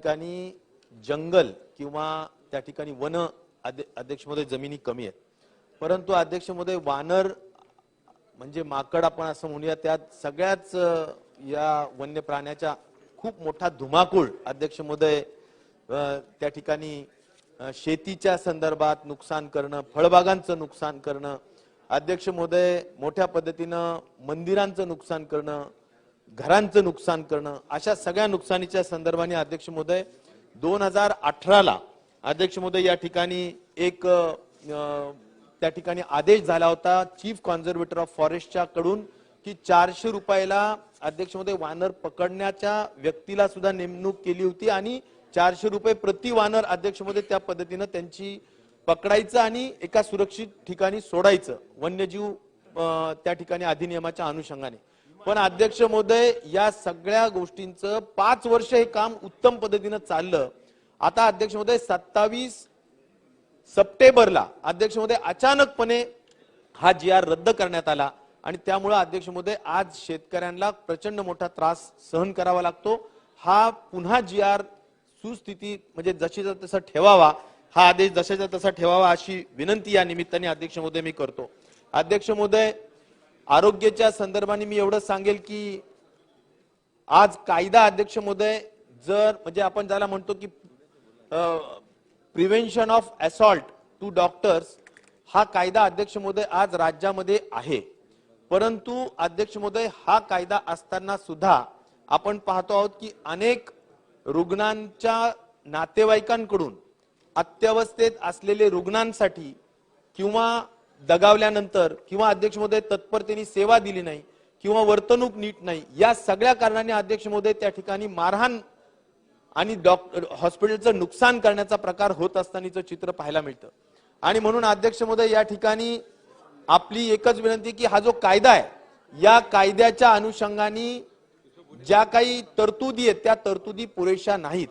ठिकाणी जंगल किंवा त्या ठिकाणी वन अध्य- अध्यक्ष महोदय जमिनी कमी आहेत. परंतु अध्यक्ष महोदय वानर म्हणजे माकड आपण असं म्हणूया त्यात सगळ्याच या वन्य प्राण्याचा खूप मोठा धुमाकूळ अध्यक्ष महोदय त्या ठिकाणी शेतीच्या संदर्भात नुकसान करणं फळबागांचं नुकसान करणं अध्यक्ष महोदय मोठ्या पद्धतीनं मंदिरांचं नुकसान करणं घरांचं नुकसान करणं अशा सगळ्या नुकसानीच्या संदर्भाने अध्यक्ष महोदय दोन हजार अठराला अध्यक्ष महोदय या ठिकाणी एक त्या ठिकाणी आदेश झाला होता चीफ कॉन्झर्वेटर ऑफ फॉरेस्टच्या कडून की चारशे रुपयाला अध्यक्ष महोदय वानर पकडण्याच्या व्यक्तीला सुद्धा नेमणूक केली होती आणि चारशे रुपये प्रति वानर अध्यक्ष महोदय त्या पद्धतीनं त्यांची पकडायचं आणि एका सुरक्षित ठिकाणी सोडायचं वन्यजीव त्या ठिकाणी अधिनियमाच्या अनुषंगाने. पण अध्यक्ष महोदय या सगळ्या गोष्टींचं पाच वर्ष हे काम उत्तम पद्धतीनं चाललं. आता अध्यक्ष महोदय सत्तावीस सप्टेंबरला अध्यक्ष महोदय अचानकपणे हा जी आर रद्द करण्यात आला आणि त्यामुळे अध्यक्ष महोदय आज शेतकऱ्यांना प्रचंड मोठा त्रास सहन करावा लागतो. हा पुन्हा जी आर सुस्थिती म्हणजे जशीचा तसा ठेवावा हा आदेश जशाचा तसा ठेवावा अशी विनंती या निमित्ताने अध्यक्ष महोदय मी करतो. अध्यक्ष महोदय आरोग्याच्या संदर्भाने मी एवढं सांगेल की आज कायदा अध्यक्ष महोदय जर म्हणजे आपण ज्याला म्हणतो की prevention of assault to doctors हा कायदा अध्यक्ष महोदय आज राज्यामध्ये आहे. परंतु अध्यक्ष महोदय हा कायदा असताना सुद्धा आपण पाहतो आहोत की अनेक रुग्णांच्या नातेवाईकांकडून अत्यवस्थेत असलेले रुग्णांसाठी किंवा दगावल्यानंतर किंवा अध्यक्ष महोदय तत्परतेने सेवा दिली नाही किंवा वर्तणूक नीट नाही या सगळ्या कारणाने अध्यक्ष महोदय त्या ठिकाणी मारहाण आणि डॉक्टर हॉस्पिटलचं नुकसान करण्याचा प्रकार होत असतानाचं चित्र पाहायला मिळतं. आणि म्हणून अध्यक्ष महोदय या ठिकाणी आपली एकच विनंती की हा जो कायदा आहे या कायद्याच्या अनुषंगाने ज्या काही तरतुदी आहेत त्या तरतुदी पुरेशा नाहीत.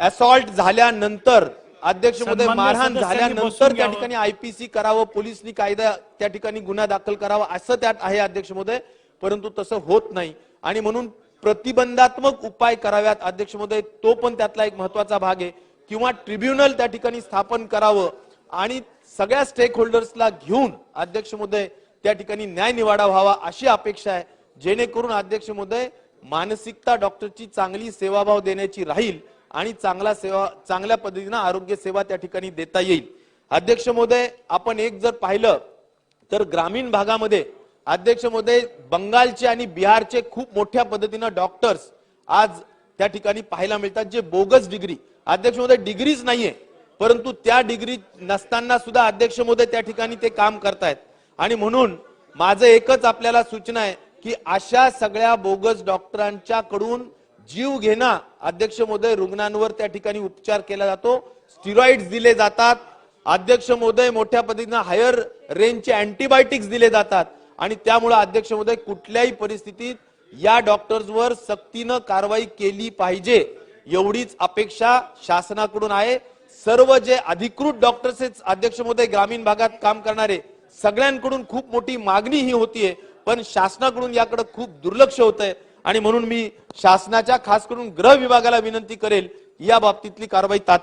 असॉल्ट झाल्यानंतर अध्यक्ष महोदय मारहाण झाल्यानंतर त्या. ठिकाणी आयपीसी करावं पोलिसनी कायदा त्या ठिकाणी गुन्हा दाखल करावा असं त्यात आहे अध्यक्ष महोदय. परंतु तसं होत नाही. आणि म्हणून प्रतिबंधात्मक उपाय कराव्यात अध्यक्ष महोदय. तो पण त्यातला एक महत्त्वाचा भाग आहे. किंवा ट्रिब्युनल त्या ठिकाणी स्थापन करावं. आणि सगळ्या स्टेक होल्डर्सला घेऊन अध्यक्ष महोदय त्या ठिकाणी न्याय निवाडा व्हावा अशी अपेक्षा आहे. जेणेकरून अध्यक्ष महोदय मानसिकता डॉक्टरची चांगली सेवाभाव देण्याची राहील. आणि चांगला सेवा चांगल्या पद्धतीनं आरोग्य सेवा त्या ठिकाणी देता येईल. अध्यक्ष महोदय आपण एक जर पाहिलं तर ग्रामीण भागामध्ये अध्यक्ष महोदय बंगालचे आणि बिहारचे खूप मोठ्या पद्धतीनं डॉक्टर्स आज त्या ठिकाणी पाहायला मिळतात जे बोगस डिग्री अध्यक्ष महोदय डिग्रीच नाहीये परंतु त्या डिग्री नसताना सुद्धा अध्यक्ष महोदय त्या ठिकाणी ते काम करतायत. आणि म्हणून माझं एकच आपल्याला सूचना आहे की अशा सगळ्या बोगस डॉक्टरांच्या कडून जीव घेणं. अध्यक्ष महोदय रुग्णांवर त्या ठिकाणी उपचार केला जातो. स्टिरॉइड्स दिले जातात. अध्यक्ष महोदय मोठ्या पद्धतीनं हायर रेंजचे अँटीबायोटिक्स दिले जातात. आणि त्यामुळे अध्यक्ष महोदय कुठल्याही परिस्थितीत या डॉक्टर्सवर सक्तीनं कारवाई केली पाहिजे. एवढीच अपेक्षा शासनाकडून आहे. सर्व जे अधिकृत डॉक्टर्स आहेत अध्यक्ष महोदय ग्रामीण भागात काम करणारे सगळ्यांकडून खूप मोठी मागणी ही होतीये. पण शासनाकडून याकडे खूप दुर्लक्ष होत आहे आणि म्हणून मी शासनाच्या खास करून गृह विभागाला विनंती करेल या बाबतीतली कारवाई तात्काळ